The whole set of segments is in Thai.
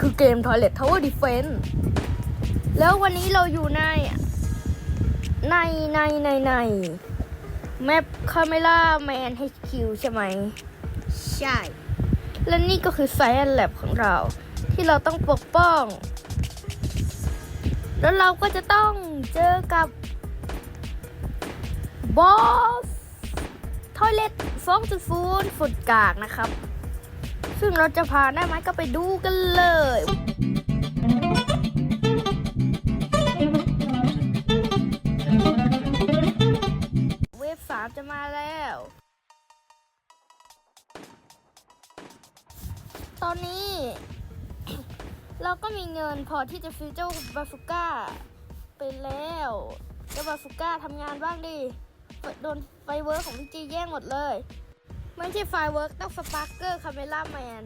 คือเกม Toilet Tower Defense แล้ววันนี้เราอยู่ใน ในในในในแมปคาเมล่าแมน HQ ใช่ไหม ใช่ และนี่ก็คือ Science Lab ของเรา ที่เราต้องปกป้อง แล้วเราก็จะต้องเจอกับบอสทอยเล็ต2.0ฝุ่นกากนะครับ ซึ่งเราจะผ่านได้ไหมก็ไปดูกันเลยเวฟสามจะมาแล้ว ตอนนี้ เราก็มีเงินพอที่จะซื้อเจ้าบาสุก้าไปแล้วเจ้าบาสุก้าทำงานบ้างดิโดนไฟเวิร์ของพี่จีแย่งหมดเลย ไม่ใช่ไฟเวิร์กต้องสปาร์เกอร์คาเมล่าแมน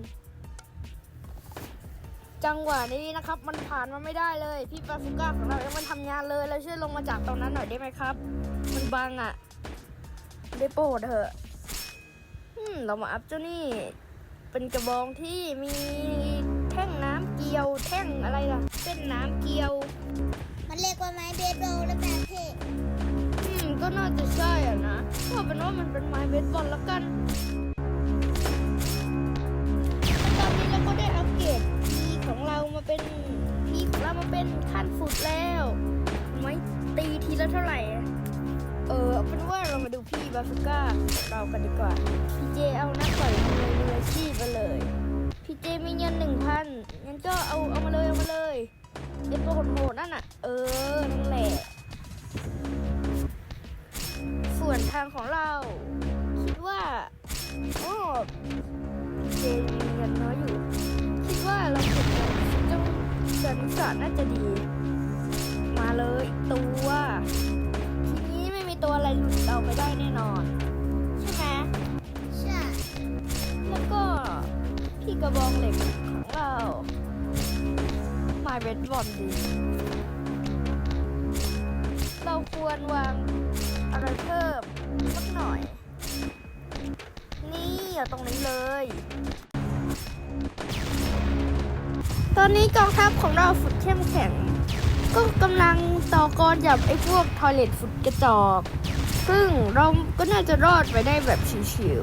จังหวะนี้นะครับ มันผ่านมาไม่ได้เลย พี่บาสุก้าของเรายังมันทำงานเลยเราช่วยลงมาจากตรงนั้นหน่อยได้ไหมครับ มันบังอะ่ะ ได้โปรดเถอะเรามาอัพเจ้านี่ เป็นกระบองที่มีแท่งน้ำเกลียวแท่งอะไรล่ะ เส้นน้ำเกลียว มันเรียกว่าไม้เบสบอลและแปลเท ก็น่าจะใช่อะนะก็เป็นว่ามันเป็นไม้เบสบอลล้วกันตอนนี้เราก็ได้อัปเกรดพีของเรามาเป็นพีของเรามาเป็นขั้นฟุตแล้ว ไม้ตีทีละเท่าไหร่ เออเป็นว่าเรามาดูพี่บาสุก้าเรากันดีกว่า พี่เจเอานักต่อยมือมืออาชีพมาเลย พี่เจมีเงินหนึ่งพันงั้นก็เอาเอามาเลยเอามาเลยไอ้ตัวโหดๆนั่นน่ะ เออ วนทางของเรา คิดว่าโอ้เจมีเงินน้อยอยู่ คิดว่าเราเก็บเงินเจ้าสันสารน่าจะดี มาเลยอีกตัวทีนี้ไม่มีตัวอะไรหลุดเราไปได้แน่นอน ใช่ไหมใช่แล้วก็พี่กระบองเหล็กของเรามาเบสบอลดี เราควรวาง อะไรเพิ่มสักหน่อย นี่เอาตรงนี้เลย ตอนนี้กองทัพของเราฝึกเข้มแข็ง ก็กำลังต่อกรกับไอ้พวกทอยเลตฝึกกระจอกซึ่งเราก็น่าจะรอดไปได้แบบชิว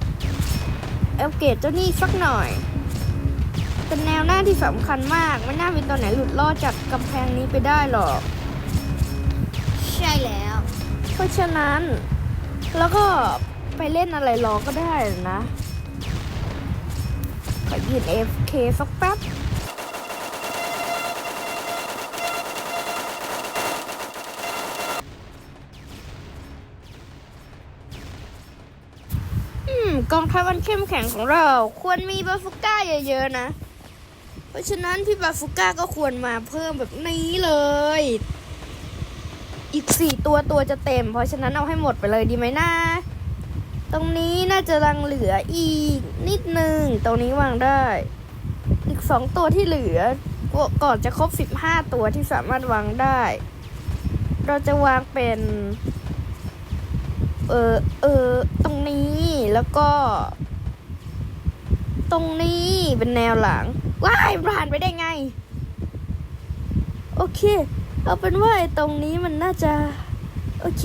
ๆอัปเกรดเจ้านี่สักหน่อย เป็นแนวหน้าที่สำคัญมาก ไม่น่ามีตัวไหนหลุดรอดจากกำแพงนี้ไปได้หรอก ใช่แล้ว ราะฉะนั้นแล้วก็ไปเล่นอะไรรอก็ได้นะ ขอยืน FK สักแป๊บอืมกองทัพอันเข้มแข็งของเราควรมีบาฟูก้าเยอะๆนะ เพราะฉะนั้นพี่บาฟูก้าก็ควรมาเพิ่มแบบนี้เลย อีกสี่ตัวตัวจะเต็ม เพราะฉะนั้นเอาให้หมดไปเลยดีไหมนะ ตรงนี้น่าจะรังเหลืออีกนิดนึง ตรงนี้วางได้ อีกสองตัวที่เหลือ ก่อนจะครบสิบห้าตัวที่สามารถวางได้ เราจะวางเป็น เออเออตรงนี้แล้วก็ ตรงนี้เป็นแนวหลังว้ายผ่านไปได้ไง โอเค เอาเป็นว่าไอ้ตรงนี้มันน่าจะ โอเค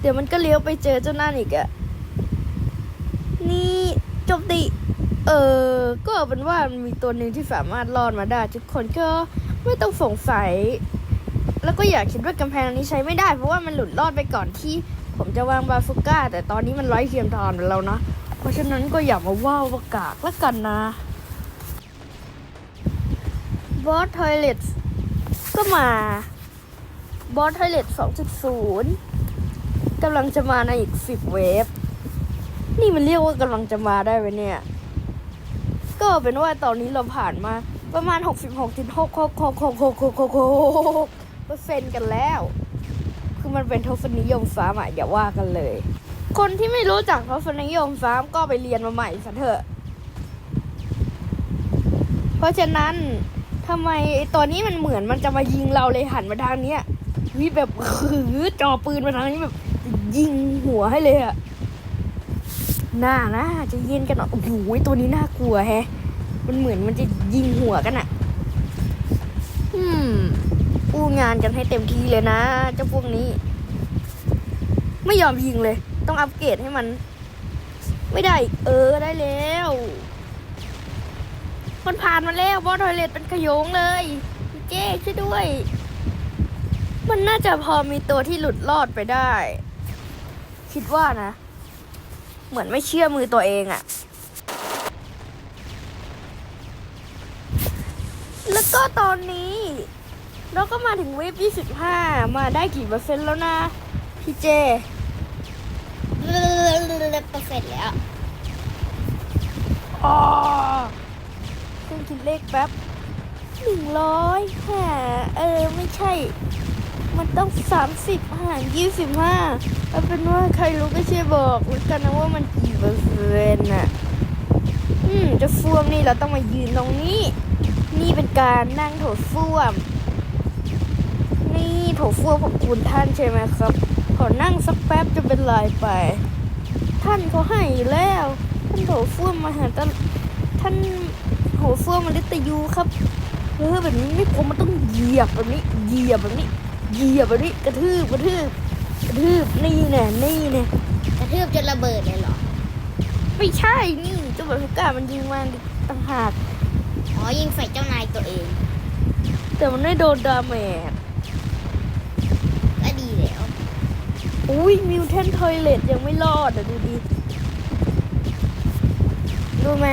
เดี๋ยวมันก็เลี้ยวไปเจอเจ้านั่นอีกอะนี่จบติเออก็เอาเป็นว่ามันมีตัวหนึ่งที่สามารถรอดมาได้ ทุกคนก็ไม่ต้องสงสัย แล้วก็อย่าคิดว่ากำแพงนี้ใช้ไม่ได้ เพราะว่ามันหลุดรอดไปก่อนที่ ผมจะวางบาฟูก้า แต่ตอนนี้มันไร้เทียมทานแล้วนะเพราะฉะนั้นก็อย่ามาว่าวว่ากากแล้วกันนะบอสทอยเลต ก็มาบอสทเลต2.0กำลังจะมาในอีก 10 เวฟ นี่มันเรียกว่ากำลังจะมาได้ไหมเนี่ย ก็เป็นว่าตอนนี้เราผ่านมาประมาณ 66.6666666เปอร์เซ็นต์กันแล้ว คือมันเป็นทศนิยมฟ้าอะอย่าว่ากันเลย คนที่ไม่รู้จักทศนิยมฟ้าก็ไปเรียนมาใหม่ซะเถอะ เพราะฉะนั้น ทำไมไอ้ตัวนี้มันเหมือนมันจะมายิงเราเลยหันมาทางเนี้ยวิแบบขือจอปืนมาทางนี้แบบ ยิงหัวให้เลยอะน่านะจะเย็นกันหน่อยโอ้โหตัวนี้น่ากลัวแฮะ มันเหมือนมันจะยิงหัวกันอะอืมอู้งานกันให้เต็มที่เลยนะเจ้าพวกนี้ ไม่ยอมยิงเลย ต้องอัปเกรดให้มัน ไม่ได้ เออได้แล้ว มันผ่านมาแล้วบอสทอยเลตเป็นขโยงเลยพี่เจ๊ช่วยด้วย มันน่าจะพอมีตัวที่หลุดรอดไปได้ คิดว่านะ เหมือนไม่เชื่อมือตัวเองอะแล้วก็ตอนนี้ เราก็มาถึงเวฟ25 มาได้กี่เปอร์เซ็นต์แล้วนะ พี่เจเปอร์เฟกต์แล้วอ๋อ เครื่องคิดเลขแป๊บหนึ่งร้อยหาเออไม่ใช่ มันต้องสามสิบหารยี่สิบห้าเอาเป็นว่าใครรู้ก็ช่วยบอกแล้วกันนะว่ามันกี่เปอร์เซ็นต์น่ะอืมจะฟ่วมนี่เราต้องมายืนตรงนี้ นี่เป็นการนั่งโถส้วม นี่โถส้วมของคุณท่านใช่ไหมครับ ขอนั่งสักแป๊บจะเป็นไรไป ท่านเขาให้แล้ว ท่านโถส้วมมาหาตนท่าน โถส้วมมาลิตยูครับเออแบบนี้ไม่ผมมันต้องเหยียบแบบนี้เหยียบแบบนี้เหยียบแบบนี้กระทืบกระทืบกระทืบนี่แน่นี่แน่กระทืบจนระเบิดเลยเหรอไม่ใช่นี่เจ้าแบบทุกกามันยิงมาต่างหากอ๋อยิงใส่เจ้านายตัวเอง แต่มันไม่โดนดาเมจก็ดีแล้วอุ้ยมิวเทนทอยเลตยังไม่รอดอะดูดิดูไหม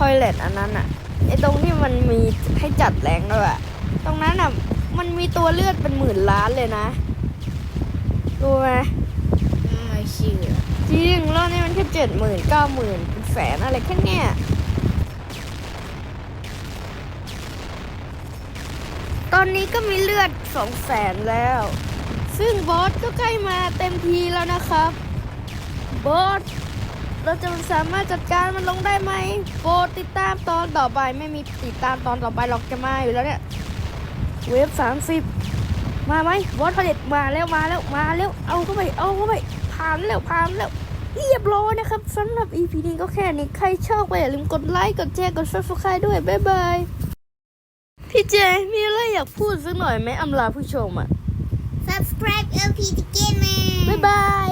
อันทอยเลตอันนั้นอะไอตรงที่มันมีให้จัดแรงด้วยอะตรงนั้นอะมันมีตัวเลือดเป็นหมื่นล้านเลยนะดูไหมไม่เชื่อจริงรอบนี้มันแค่เจ็ดหมื่นเก้าหมื่นเป็นแสนอะไรแค่เนี้ยตอนนี้ก็มีเลือดสองแสนแล้ว ซึ่งบอสก็ใกล้มาเต็มทีแล้วนะครับ บอส เราจะสามารถจัดการมันลงได้ไหมโปรดติดตามตอนต่อไปไม่มีติดตามตอนต่อไปหรอกจะมาอยู่แล้วเนี่ยเวฟสามสิบมาไหมบอสผลิตมาแล้วมาแล้วมาแล้วเอาเข้าไปเอาเข้าไปผ่านแล้วผ่านแล้วเรียบร้อยนะครับสำหรับ EP นี้ก็แค่นี้ใครชอบก็อย่าลืมกดไลค์กดแชร์กด subscribe ด้วยบ๊ายบายพี่เจมีอะไรอยากพูดสักหน่อยไหมอำลาผู้ชมอะ subscribe LP Ticket Man บ๊ายบาย